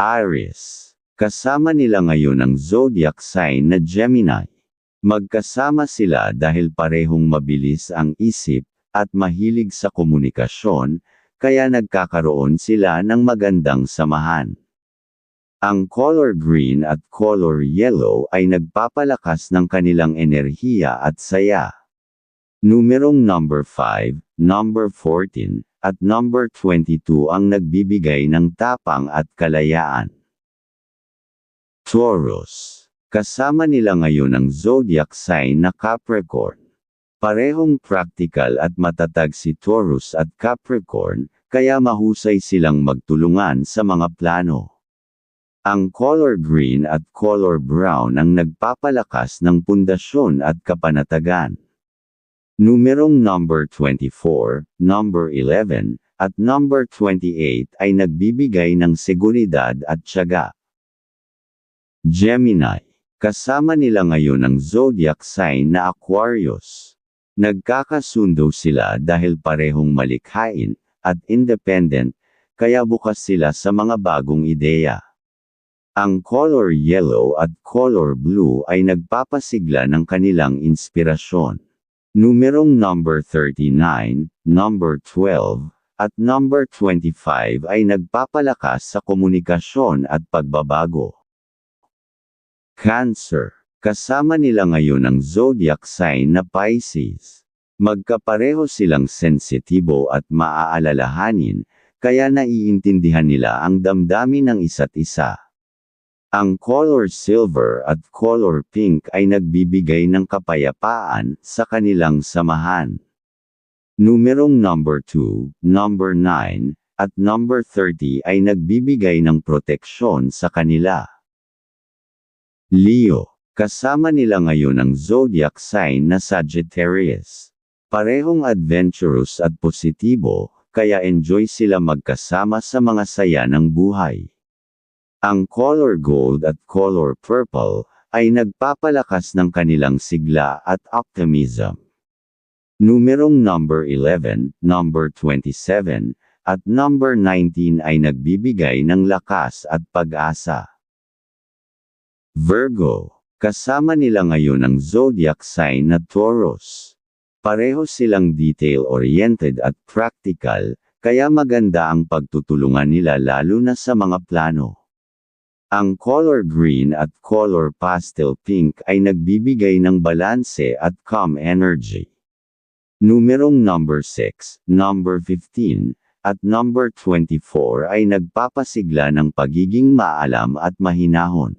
Aries. Kasama nila ngayon ang zodiac sign na Gemini. Magkasama sila dahil parehong mabilis ang isip, at mahilig sa komunikasyon, kaya nagkakaroon sila ng magandang samahan. Ang color green at color yellow ay nagpapalakas ng kanilang enerhiya at saya. Numerong number 5, number 14, at number 22 ang nagbibigay ng tapang at kalayaan. Taurus. Kasama nila ngayon ang zodiac sign na Capricorn. Parehong practical at matatag si Taurus at Capricorn, kaya mahusay silang magtulungan sa mga plano. Ang color green at color brown ang nagpapalakas ng pundasyon at kapanatagan. Numerong number 24, number 11, at number 28 ay nagbibigay ng seguridad at tiyaga. Gemini. Kasama nila ngayon ang zodiac sign na Aquarius. Nagkakasundo sila dahil parehong malikhain, at independent, kaya bukas sila sa mga bagong ideya. Ang color yellow at color blue ay nagpapasigla ng kanilang inspirasyon. Numerong number 39, number 12, at number 25 ay nagpapalakas sa komunikasyon at pagbabago. Cancer. Kasama nila ngayon ang zodiac sign na Pisces. Magkapareho silang sensitibo at maaalalahanin, kaya naiintindihan nila ang damdamin ng isa't isa. Ang color silver at color pink ay nagbibigay ng kapayapaan sa kanilang samahan. Numerong number 2, number 9, at number 30 ay nagbibigay ng proteksyon sa kanila. Leo. Kasama nila ngayon ang zodiac sign na Sagittarius. Parehong adventurous at positibo, kaya enjoy sila magkasama sa mga saya ng buhay. Ang color gold at color purple ay nagpapalakas ng kanilang sigla at optimism. Numerong number 11, number 27, at number 19 ay nagbibigay ng lakas at pag-asa. Virgo. Kasama nila ngayon ang zodiac sign na Taurus. Pareho silang detail-oriented at practical, kaya maganda ang pagtutulungan nila lalo na sa mga plano. Ang color green at color pastel pink ay nagbibigay ng balanse at calm energy. Numerong number 6, number 15, at number 24 ay nagpapasigla ng pagiging maalam at mahinahon.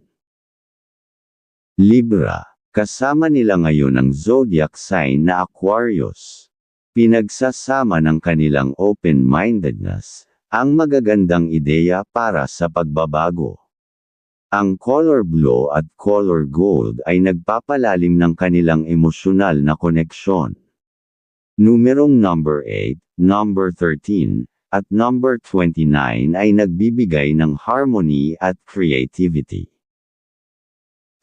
Libra. Kasama nila ngayon ang zodiac sign na Aquarius. Pinagsasama ng kanilang open-mindedness, ang magagandang ideya para sa pagbabago. Ang color blue at color gold ay nagpapalalim ng kanilang emosyonal na koneksyon. Numerong number 8, number 13, at number 29 ay nagbibigay ng harmony at creativity.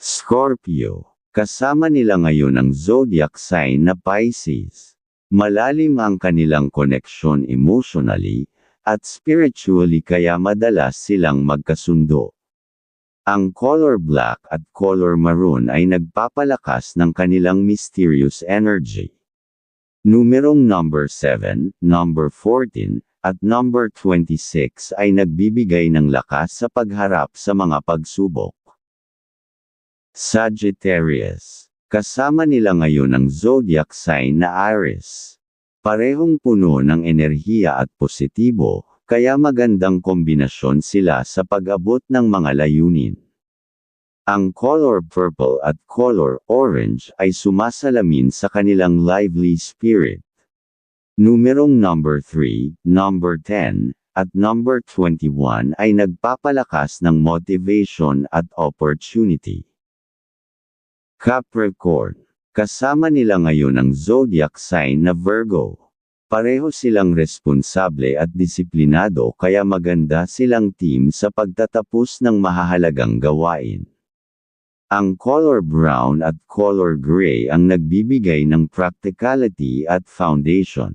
Scorpio. Kasama nila ngayon ang zodiac sign na Pisces. Malalim ang kanilang koneksyon emotionally, at spiritually kaya madalas silang magkasundo. Ang color black at color maroon ay nagpapalakas ng kanilang mysterious energy. Numerong number 7, number 14, at number 26 ay nagbibigay ng lakas sa pagharap sa mga pagsubok. Sagittarius. Kasama nila ngayon ang zodiac sign na Aries. Parehong puno ng enerhiya at positibo, kaya magandang kombinasyon sila sa pag-abot ng mga layunin. Ang color purple at color orange ay sumasalamin sa kanilang lively spirit. Numerong number 3, number 10, at number 21 ay nagpapalakas ng motivation at opportunity. Capricorn. Kasama nila ngayon ang zodiac sign na Virgo. Pareho silang responsable at disiplinado kaya maganda silang team sa pagtatapos ng mahahalagang gawain. Ang color brown at color gray ang nagbibigay ng practicality at foundation.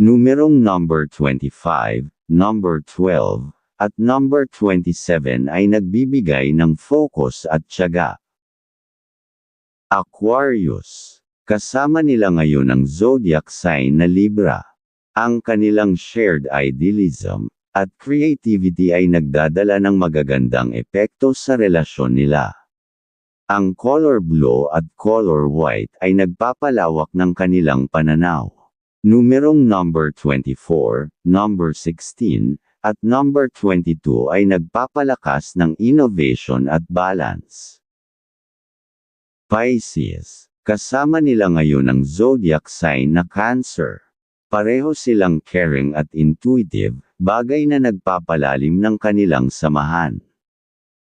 Numerong number 25, number 12, at number 27 ay nagbibigay ng focus at tiyaga. Aquarius. Kasama nila ngayon ang zodiac sign na Libra. Ang kanilang shared idealism at creativity ay nagdadala ng magagandang epekto sa relasyon nila. Ang color blue at color white ay nagpapalawak ng kanilang pananaw. Numerong number 24, number 16, at number 22 ay nagpapalakas ng innovation at balance. Pisces. Kasama nila ngayon ang zodiac sign na Cancer. Pareho silang caring at intuitive, bagay na nagpapalalim ng kanilang samahan.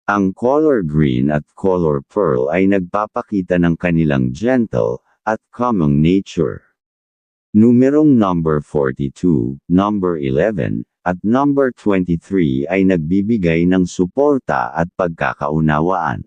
Ang color green at color pearl ay nagpapakita ng kanilang gentle at calming nature. Numerong number 42, number 11, at number 23 ay nagbibigay ng suporta at pagkakaunawaan.